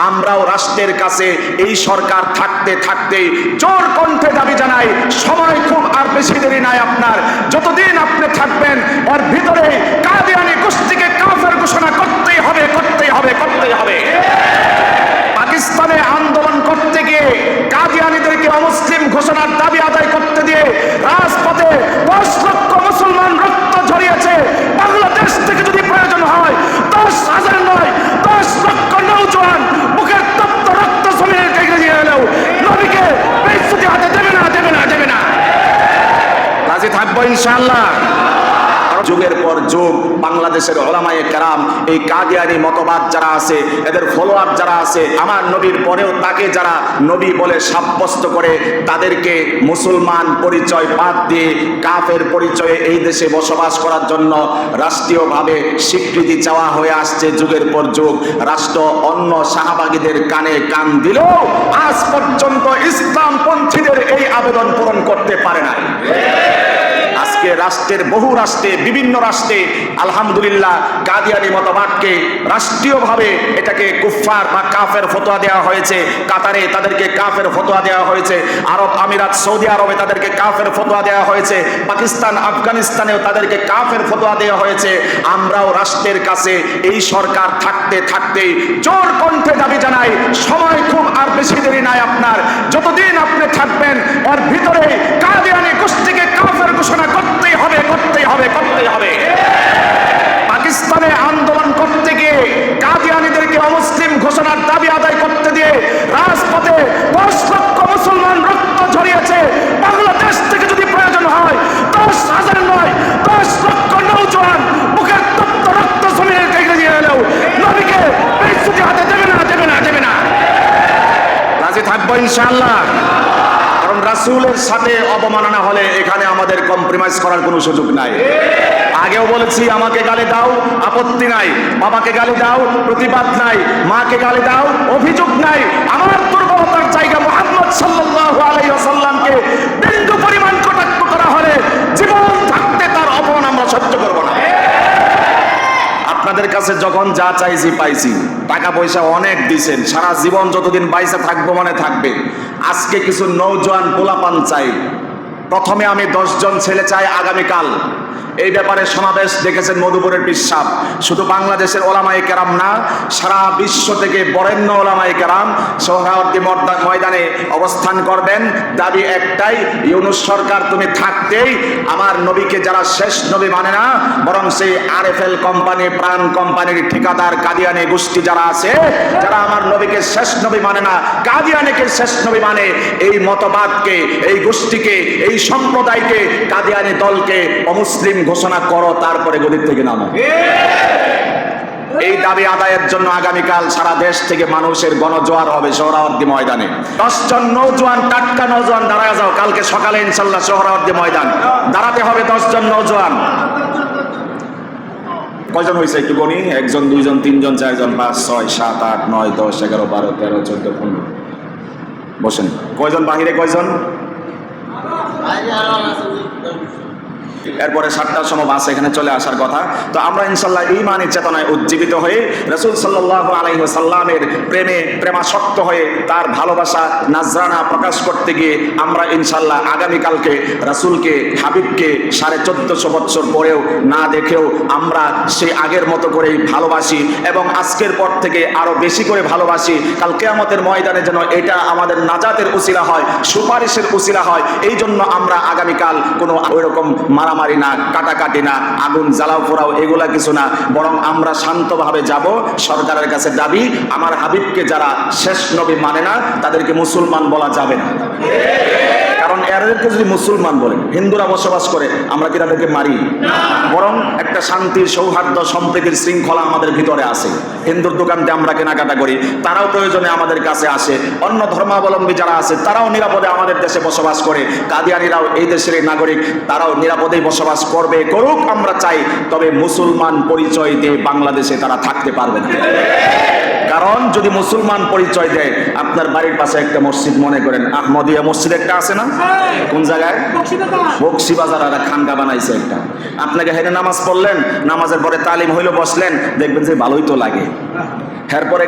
আমরাও রাষ্ট্রের কাছে এই সরকার থাকতে থাকতে জোর কণ্ঠে দাবি জানাই, সময় খুব আর বেশি দেরি নাই আপনার। যতদিন আপনি থাকবেন এর ভিতরে কাদিয়ানি গোষ্ঠীকে কাফের ঘোষণা করতেই হবে করতেই হবে করতেই হবে পাকিস্তানে আন্দোলন করতে গিয়ে কাদিয়ানিদেরকে অমুসলিম ঘোষণার দাবি আদায় করতে দিয়ে রাজপথে দশ লক্ষ মুসলমান রক্ত ঝরিয়েছে বাংলাদেশ থেকে যদি প্রয়োজন হয় দশ হাজার নয় দশ লক্ষ নৌজওয়ান বুকের তপ্ত রক্ত জমিনের থেকে দিয়ে এলেও নবীকে বেইজ্জতি হাতে দেবে না দেবে না দেবে না রাজি থাকব ইনশাআল্লাহ। যুগের পর যুগ, বাংলাদেশের ওলামায়ে কেরাম, এই কাদিয়ানি মতবাদ যারা আছে, এদের ফলোয়ার যারা আছে, আমার নবীর পরেও তাকে যারা নবী বলে সাব্যস্ত করে, তাদেরকে মুসলমান পরিচয় বাদ দিয়ে কাফের পরিচয়ে এই দেশে বসবাস করার জন্য রাষ্ট্রীয়ভাবে স্বীকৃতি চাওয়া হয়ে আসছে যুগের পর যুগ। রাষ্ট্র অন্য শাহবাগীদের কানে কান দিলেও আজ পর্যন্ত ইসলামপন্থীদের এই আবেদন পূরণ করতে পারে নাই। আজকে রাষ্ট্রের বহু রাষ্ট্রে, বিভিন্ন রাষ্ট্রে আলহামদুলিল্লাহ কাদিয়ানি মতবাদকে রাষ্ট্রীয়ভাবে এটাকে কুফফার বা কাফের ফতোয়া দেওয়া হয়েছে। কাতারে তাদেরকে কাফের ফতোয়া দেওয়া হয়েছে। আরব আমিরাত, সৌদি আরবে তাদেরকে কাফের ফতোয়া দেওয়া হয়েছে। পাকিস্তান, আফগানিস্তানেও তাদেরকে কাফের ফতোয়া দেওয়া হয়েছে। আমরাও রাষ্ট্রের কাছে এই সরকার থাকতে থাকতে জোর কণ্ঠে দাবি জানাই, সময় খুব আর বেশি দেরি নাই আপনার। যতদিন আপনি থাকবেন এর ভিতরে কাদিয়ানি গোষ্ঠীকে কাফের ঘোষণা করতেই হবে করতেই হবে করতেই হবে। পাকিস্তানে আন্দোলন করতে গিয়ে কাদিয়ানিদেরকে অমুসলিম ঘোষণার দাবি আদায় করতে দিয়ে রাজপথে দশ লক্ষ মুসলমান রক্ত ঝরিয়েছে। বাংলাদেশ থেকে যদি প্রয়োজন হয়, দশ হাজার নয়, দশ লক্ষ নৌজওয়ান বুকের তপ্ত রক্ত জমিনের থেকে দিয়ে এলেও নবীকে বেইজ্জতি হাতে দেবে না দেবে না দেবে না। রাজি থাকব ইনশাআল্লাহ। রাসূলের সাথে অবমাননা হলে এখানে আমাদের কম্প্রোমাইজ করার কোনো সুযোগ নাই। আগেও বলেছি, আমাকে গালে দাও, আপত্তি নাই। বাবাকে গালে দাও, প্রতিবাদ নাই। মাকে গালে দাও, অভিযোগ নাই। আমার দুর্বলতার জায়গা মোহাম্মদ সাল্লাল্লাহু আলাইহি বিন্দু পরিমাণ কটাক্ষ করা হলে জীবন থাকতে তার অপমান আমরা সহ্য করব না। আপনাদের কাছে যখন যা চাইছি, পাইছি। টাকা পয়সা অনেক দিছেন, সারা জীবন যতদিন বাইসে থাকব মানে থাকবে। আজকে কিছু নৌজওয়ান পোলাপান চাই। প্রথমে আমি দশজন ছেলে চাই আগামীকাল। এই ব্যাপারে সমাবেশ দেখেছেন মধুপুরের বিশ্বাস শুধু বাংলাদেশের ওলামাই কেরাম না, সারা বিশ্ব থেকে বরেণ্য ওলামাই কেরাম সোহরাওয়ার্দী ময়দানে অবস্থান করবেন। দাবি একটাই, ইউনুস সরকার তুমি থাকতেই আমার নবীকে যারা শেষ নবী মানে না, বরং সেই আর এফ এল কোম্পানি, প্রাণ কোম্পানির ঠিকাদার, কাদিয়ানি গোষ্ঠী যারা আছে, যারা আমার নবীকে শেষ নবী মানে না, কাদিয়ানিকে শেষ নবী মানে এই মতবাদকে, এই গোষ্ঠীকে, এই সম্প্রদায়কে, কাদিয়ানি দলকে অমুসলিম ঘোষণা করো, তারপরে গদির থেকে নামো। এই দাবি আদায়ের জন্য আগামীকাল সারা দেশ থেকে মানুষের গণজোয়ার হবে সোহরাওয়ার্দী ময়দানে। দশজন নৌজওয়ান টাটকা নৌজওয়ান দাঁড়ায় যাও, কালকে সকালে ইনশাল্লাহ সোহরাওয়ার্দী ময়দান। দাঁড়াতে হবে দশজন নৌজওয়ান কয়জন হয়েছে একটু গণি একজন, দুইজন, তিনজন, চারজন, পাঁচ, ছয়, সাত, আট, নয়, দশ, এগারো, বারো, তেরো, চোদ্দ, পনেরো। বসেন। কয়জন বাহিরে, কয়জন? এরপরে সাতটার সময় বাস এখানে চলে আসার কথা। তো আমরা ইনশাল্লাহ ইমানের চেতনায় উজ্জীবিত হয়ে রসুল সাল্লাহ আলাইহি সাল্লামের প্রেমে প্রেমাসক্ত হয়ে তার ভালোবাসা নাজরানা প্রকাশ করতে গিয়ে আমরা ইনশাল্লাহ আগামীকালকে রাসূলকে, হাবিবকে সাড়ে চোদ্দশো বৎসর পরেও না দেখেও আমরা সেই আগের মতো করেই ভালোবাসি এবং আজকের পর থেকে আরও বেশি করে ভালোবাসি। কাল কেয়ামতের ময়দানে যেন এটা আমাদের নাজাতের উসিলা হয়, সুপারিশের উসিলা হয় এই জন্য আমরা আগামীকাল কোনো ওইরকম মারামারি না, কাটাকাটি না, আগুন জ্বালাও পোড়াও, এগুলা কিছু না। বরং আমরা শান্তভাবে যাব সরকারের কাছে দাবি, আমার হাবিবকে যারা শেষ নবী মানে না, তাদেরকে মুসলমান বলা যাবে না। এদেরকে যদি মুসলমান বলে, হিন্দুরা বসবাস করে, আমরা কি তাদেরকে মারি? বরং একটা শান্তির সৌহার্দ্য সম্প্রীতির শৃঙ্খলা আমাদের ভিতরে আছে। হিন্দুর দোকানতে আমরা কেনাকাটা করি, তারাও প্রয়োজনে আমাদের কাছে আসে। অন্য ধর্মাবলম্বী যারা আছে, তারাও নিরাপদে আমাদের দেশে বসবাস করে। কাদিয়ানিরাও এই দেশের নাগরিক, তারাও নিরাপদেই বসবাস করবে, করুক আমরা চাই, তবে মুসলমান পরিচয় দিয়ে বাংলাদেশে তারা থাকতে পারবে না। কারণ যদি মুসলমান পরিচয় দেয়, আপনার বাড়ির পাশে একটা মসজিদ মনে করেন, আহমদিয়া মসজিদ একটা আছে না? কোন জায়গায়? আর খানকা বানাইছে একটা। আপনাকে হেরে নামাজ পড়লেন, নামাজের পরে তালিম হইল, বসলেন, দেখবেন যে ভালোই তো লাগে।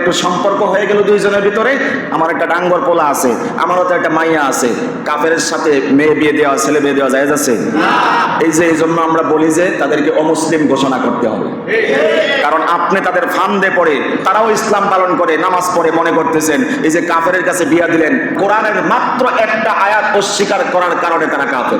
একটু সম্পর্ক হয়ে গেল দুইজনের ভিতরে, আমার একটা ডাঙ্গর পোলা আছে, আমারও তো একটা মাইয়া আছে, কাফের সাথে মেয়ে বিয়ে দেওয়া, ছেলে বিয়ে দেওয়া যায় এই যে এই জন্য আমরা বলি যে তাদেরকে অমুসলিম ঘোষণা করতে হবে। কারণ আপনি তাদের ফান্দে পড়ে, তারাও ইসলাম পালন করে, নামাজ পড়ে মনে করতেছেন, এই যে কাফের কাছে বিয়া দিলেন, কোরআনের মাত্র একটা আয়াত অস্বীকার করার কারণে তারা কাফের।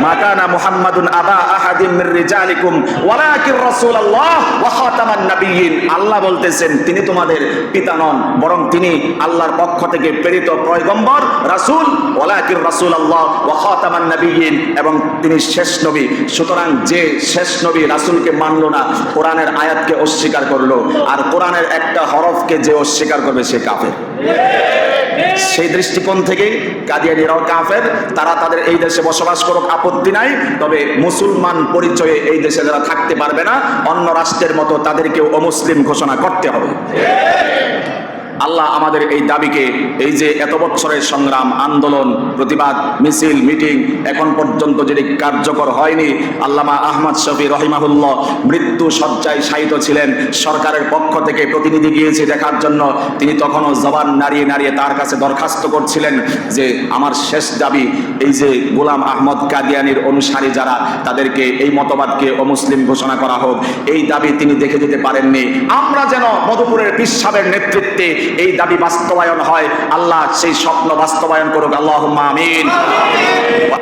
মাকানা মুহাম্মাদুন আবা আহাদিম মির রিজালিকুম ওয়ালাকির রাসূলুল্লাহ ওয়া খাতামান নাবিয়্যিন। আল্লাহ বলতেছেন, তিনি তোমাদের পিতা নন, বরং তিনি আল্লাহর পক্ষ থেকে প্রেরিত পয়গম্বর, রাসূল ওয়ালাকির রাসূলুল্লাহ ওয়া খাতামান নাবিয়্যিন। এবং তিনি শেষ নবী। সুতরাং যে শেষ নবী রাসূলকে মানলো না, কোরআনের আয়াতকে অস্বীকার করল। আর কোরআনের একটা হরফকে যে অস্বীকার করবে, সে কাফের। সেই দৃষ্টিকোণ থেকে কাদিয়ানিরাও কাফের, তারা তাদের এই দেশে বসবাস করুক, আপত্তি নাই। তবে মুসলমান পরিচয়ে এই দেশে যারা থাকতে পারবে না, অন্য রাষ্ট্রের মতো তাদেরকেও অমুসলিম ঘোষণা করতে হবে। আল্লাহ আমাদের এই দাবিকে, এই যে এত বছরের সংগ্রাম, আন্দোলন, প্রতিবাদ, মিছিল, মিটিং, এখন পর্যন্ত যেটি কার্যকর হয়নি, আল্লামা আহমদ শফি রহিমাহুল্লাহ মৃত্যু সজ্জায় শায়িত ছিলেন, সরকারের পক্ষ থেকে প্রতিনিধি গিয়েছে দেখার জন্য, তিনি তখনও জবান নাড়িয়ে নাড়িয়ে তার কাছে দরখাস্ত করছিলেন যে আমার শেষ দাবি, এই যে গোলাম আহমদ কাদিয়ানির অনুসারী যারা, তাদেরকে এই মতবাদকে অমুসলিম ঘোষণা করা হোক। এই দাবি তিনি দেখে যেতে পারেননি। আমরা যেন মধুপুরের পিসাবের নেতৃত্বে এই দাবি বাস্তবায়ন হয় আল্লাহ সেই স্বপ্ন বাস্তবায়ন করুক আল্লাহ আমিন।